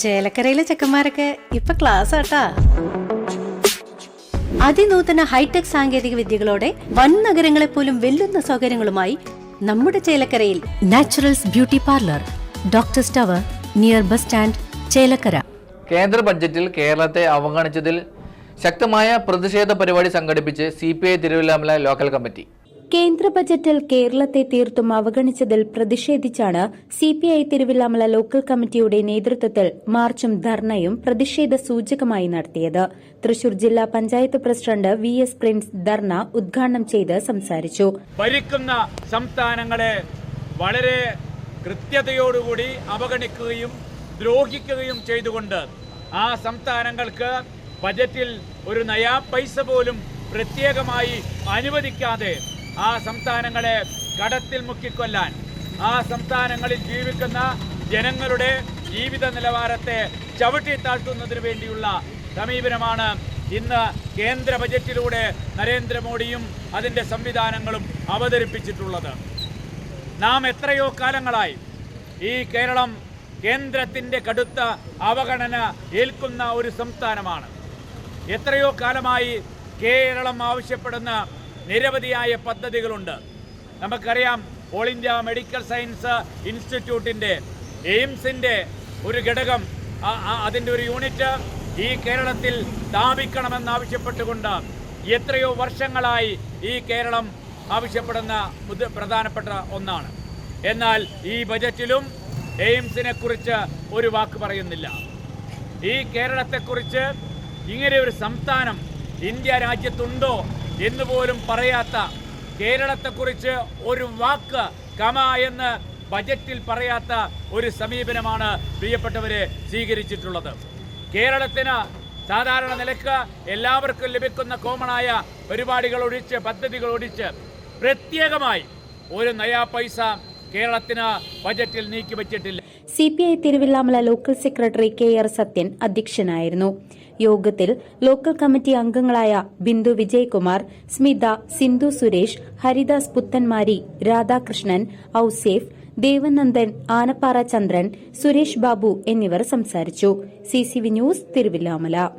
ചേലക്കരയിലെ ചെക്കന്മാരൊക്കെ ഇപ്പൊ ക്ലാസ് ആട്ടാ. അതിനൂതന ഹൈടെക് സാങ്കേതിക വിദ്യകളോടെ വൻ നഗരങ്ങളെ പോലും വെല്ലുന്ന സൗകര്യങ്ങളുമായി നമ്മുടെ ചേലക്കരയിൽ naturals beauty parlour doctor tower near bus stand Chelakkara. കേന്ദ്ര ബഡ്ജറ്റിൽ കേരളത്തെ അവഗണിച്ചതിൽ ശക്തമായ പ്രതിഷേധ പരിപാടി സംഘടിപ്പിച്ച് C P I Thiruvilwamala local committee കേന്ദ്ര ബജറ്റിൽ കേരളത്തെ തീർത്തും അവഗണിച്ചതിൽ പ്രതിഷേധിച്ചാണ് സിപിഐ തിരുവില്ലാമല ലോക്കൽ കമ്മിറ്റിയുടെ നേതൃത്വത്തിൽ മാർച്ചും ധർണയും പ്രതിഷേധ സൂചകമായി നടത്തിയത്. തൃശൂർ ജില്ലാ panchayat president V S Prince dharna ഉദ്ഘാടനം ചെയ്ത് സംസാരിച്ചു. ഭരിക്കുന്ന സംസ്ഥാനങ്ങളെ വളരെ കൃത്യതയോടുകൂടി അവഗണിക്കുകയും ദ്രോഹിക്കുകയും ചെയ്തുകൊണ്ട് ആ സംസ്ഥാനങ്ങൾക്ക് ബജറ്റിൽ ഒരു നയാ പൈസ പോലും പ്രത്യേകമായി അനുവദിക്കാതെ ആ സംസ്ഥാനങ്ങളെ കടത്തിൽ മുക്കിക്കൊല്ലാൻ ആ സംസ്ഥാനങ്ങളിൽ ജീവിക്കുന്ന ജനങ്ങളുടെ ജീവിത നിലവാരത്തെ ചവിട്ടി താഴ്ത്തുന്നതിന് വേണ്ടിയുള്ള സമീപനമാണ് ഇന്ന് കേന്ദ്ര ബജറ്റിലൂടെ നരേന്ദ്രമോദിയും അതിന്റെ സംവിധാനങ്ങളും അവതരിപ്പിച്ചിട്ടുള്ളത്. നാം എത്രയോ കാലങ്ങളായി ഈ കേരളം കേന്ദ്രത്തിന്റെ കടുത്ത അവഗണന ഏൽക്കുന്ന ഒരു സംസ്ഥാനമാണ്. എത്രയോ കാലമായി കേരളം ആവശ്യപ്പെടുന്ന നിരവധിയായ പദ്ധതികളുണ്ട്. നമുക്കറിയാം ഓൾ ഇന്ത്യ മെഡിക്കൽ സയൻസ് ഇൻസ്റ്റിറ്റ്യൂട്ടിന്റെ എയിംസിന്റെ ഒരു ഘടകം അതിന്റെ ഒരു യൂണിറ്റ് ഈ കേരളത്തിൽ സ്ഥാപിക്കണമെന്നാവശ്യപ്പെട്ടുകൊണ്ട് എത്രയോ വർഷങ്ങളായി ഈ കേരളം ആവശ്യപ്പെടുന്ന പ്രധാനപ്പെട്ട ഒന്നാണ്. എന്നാൽ ഈ ബജറ്റിലും എയിംസിനെ കുറിച്ച് ഒരു വാക്ക് പറയുന്നില്ല. ഈ കേരളത്തെക്കുറിച്ച് ഇങ്ങനെ ഒരു സംസ്ഥാനം ഇന്ത്യ രാജ്യത്തുണ്ടോ എന്ന് പോലും പറയാത്ത കേരളത്തെക്കുറിച്ച് ഒരു വാക്ക് കമ എന്ന് ബജറ്റിൽ പറയാത്ത ഒരു സമീപനമാണ് പ്രിയപ്പെട്ടവരെ സ്വീകരിച്ചിട്ടുള്ളത്. കേരളത്തിന് സാധാരണ നിലയ്ക്ക് എല്ലാവർക്കും ലഭിക്കുന്ന കോമണായ പരിപാടികൾ ഒഴിച്ച് പദ്ധതികൾ ഒഴിച്ച് പ്രത്യേകമായി ഒരു നയാ പൈസ കേരളത്തിന് ബജറ്റിൽ നീക്കിവച്ചിട്ടില്ല I Thiruvilwamala local secretary K R Sathyan അധ്യക്ഷനായിരുന്നു. യോഗത്തിൽ ലോക്കൽ കമ്മിറ്റി അംഗങ്ങളായ ബിന്ദു വിജയകുമാർ സ്മിത സിന്ധു സുരേഷ് ഹരിദാസ് പുത്തൻമാരി രാധാകൃഷ്ണൻ ഔസേഫ് ദേവനന്ദൻ ആനപ്പാറ ചന്ദ്രൻ സുരേഷ് ബാബു എന്നിവർ സംസാരിച്ചു. CCV news Thiruvilwamala.